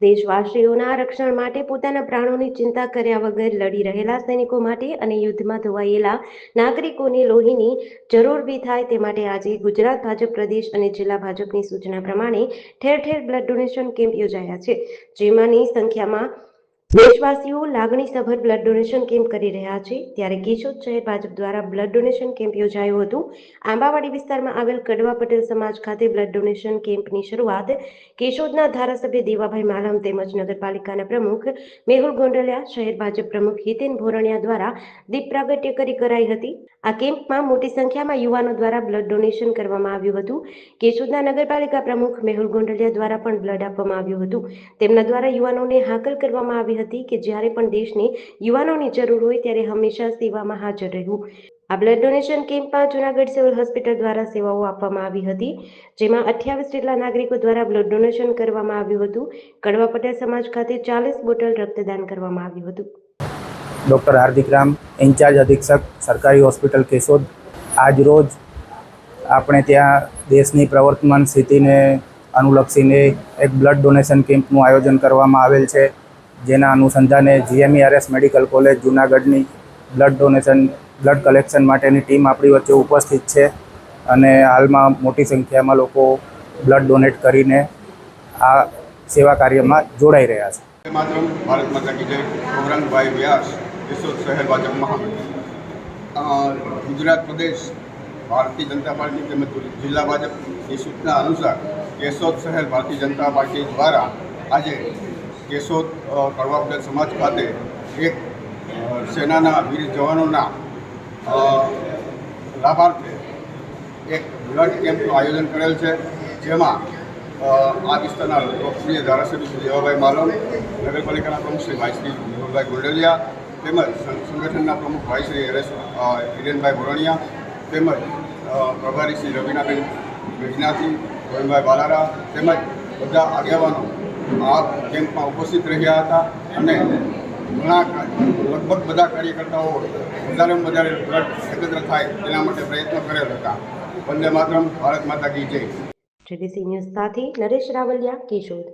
દેશવાસીઓના રક્ષણ માટે પોતાના પ્રાણોની ચિંતા કર્યા વગર લડી રહેલા સૈનિકો માટે અને યુદ્ધમાં ધોવાયેલા નાગરિકોની લોહીની જરૂર બી થાય તે માટે આજે ગુજરાત ભાજપ પ્રદેશ અને જિલ્લા ભાજપની સૂચના પ્રમાણે ઠેર ઠેર બ્લડ ડોનેશન કેમ્પ યોજાયા છે. જેમાંની સંખ્યામાં દેશવાસીઓ લાગણીસભર બ્લડ ડોનેશન કેમ્પ કરી રહ્યા છે. ત્યારે કેશોદ શહેર ભાજપ દ્વારા બ્લડ ડોનેશન કેમ્પ યોજાયો હતું. આંબાવાડી વિસ્તારમાં આવેલ કડવા પટેલ સમાજ ખાતે બ્લડ ડોનેશન કેમ્પની શરૂઆત કેશોદના ધારાસભ્ય દેવાભાઈ માલમ તેમજ નગરપાલિકાના પ્રમુખ મેહુલ ગોંડલિયા, શહેર ભાજપ પ્રમુખ હિતેન ભોરણિયા દ્વારા દીપ પ્રાગટ્ય કરી કરાઈ હતી. આ કેમ્પમાં મોટી સંખ્યામાં યુવાનો દ્વારા બ્લડ ડોનેશન કરવામાં આવ્યું હતું. કેશોદના નગરપાલિકા પ્રમુખ મેહુલ ગોંડલિયા દ્વારા પણ બ્લડ આપવામાં આવ્યું હતું. તેમના દ્વારા યુવાનોને હાકલ કરવામાં આવી હતી કે જ્યારે પણ દેશને યુવાનોની જરૂર હોય ત્યારે હંમેશા સેવામાં હાજર રહેવું. આ બ્લડ ડોનેશન કેમ્પમાં જૂનાગઢ સિવિલ હોસ્પિટલ દ્વારા સેવાઓ આપવામાં આવી હતી, જેમાં અઠ્યાવીસ જેટલા નાગરિકો દ્વારા બ્લડ ડોનેશન કરવામાં આવ્યું હતું. કડવા પટેલ સમાજ ખાતે ચાલીસ બોટલ રક્તદાન કરવામાં આવ્યું હતું. ડૉક્ટર હાર્દિક રામ, ઇન્ચાર્જ અધિક્ષક, સરકારી હોસ્પિટલ કેશોદ. આજ રોજ આપણે ત્યાં દેશની પ્રવર્તમાન સ્થિતિને અનુલક્ષીને એક બ્લડ ડોનેશન કેમ્પનું આયોજન કરવામાં આવેલ છે. જેના અનુસંધાને જીએમઈઆરએસ મેડિકલ કોલેજ, જુનાગઢની બ્લડ ડોનેશન, બ્લડ કલેક્શન માટેની ટીમ આપણી વચ્ચે ઉપસ્થિત છે અને હાલમાં મોટી સંખ્યામાં લોકો બ્લડ ડોનેટ કરીને આ સેવા કાર્યમાં જોડાઈ રહ્યા છે. ગુજરાત પ્રદેશ ભારતીય જનતા પાર્ટી તેમજ જિલ્લા ભાજપની સૂચના અનુસાર કેશોદ શહેર ભારતીય જનતા પાર્ટી દ્વારા આજે કેશોદ કરવા કડવા સમાજ ખાતે એક સેનાના વીર જવાનોના લાભાર્થે એક બ્લડ કેમ્પનું આયોજન કરેલ છે, જેમાં આ વિસ્તારના લોકપ્રિય ધારાસભ્ય શ્રી દેવાભાઈ માલવ, નગરપાલિકાના પ્રમુખ શ્રી ભાઈશ્રી મેહુલભાઈ ગોંડલિયા, તેમજ સંગઠનના પ્રમુખ ભાઈશ્રી હરેશ હિરેનભાઈ ભોરણિયા, તેમજ પ્રભારી શ્રી રવિનાબેન મેઘનાથી, ગોવિંદભાઈ બાલારા, તેમજ બધા આગેવાનો આ કેમ્પમાં ઉપસ્થિત રહ્યા હતા અને ઘણા લગભગ બધા કાર્યકર્તાઓ વધારેમાં વધારે બ્લડ એકત્ર થાય તેના માટે પ્રયત્નો કરેલ હતા. વંદે માતરમ, ભારત માતા કી જય. જીડીસી ન્યૂઝ સાથે નરેશ રાવલિયા કેશોદ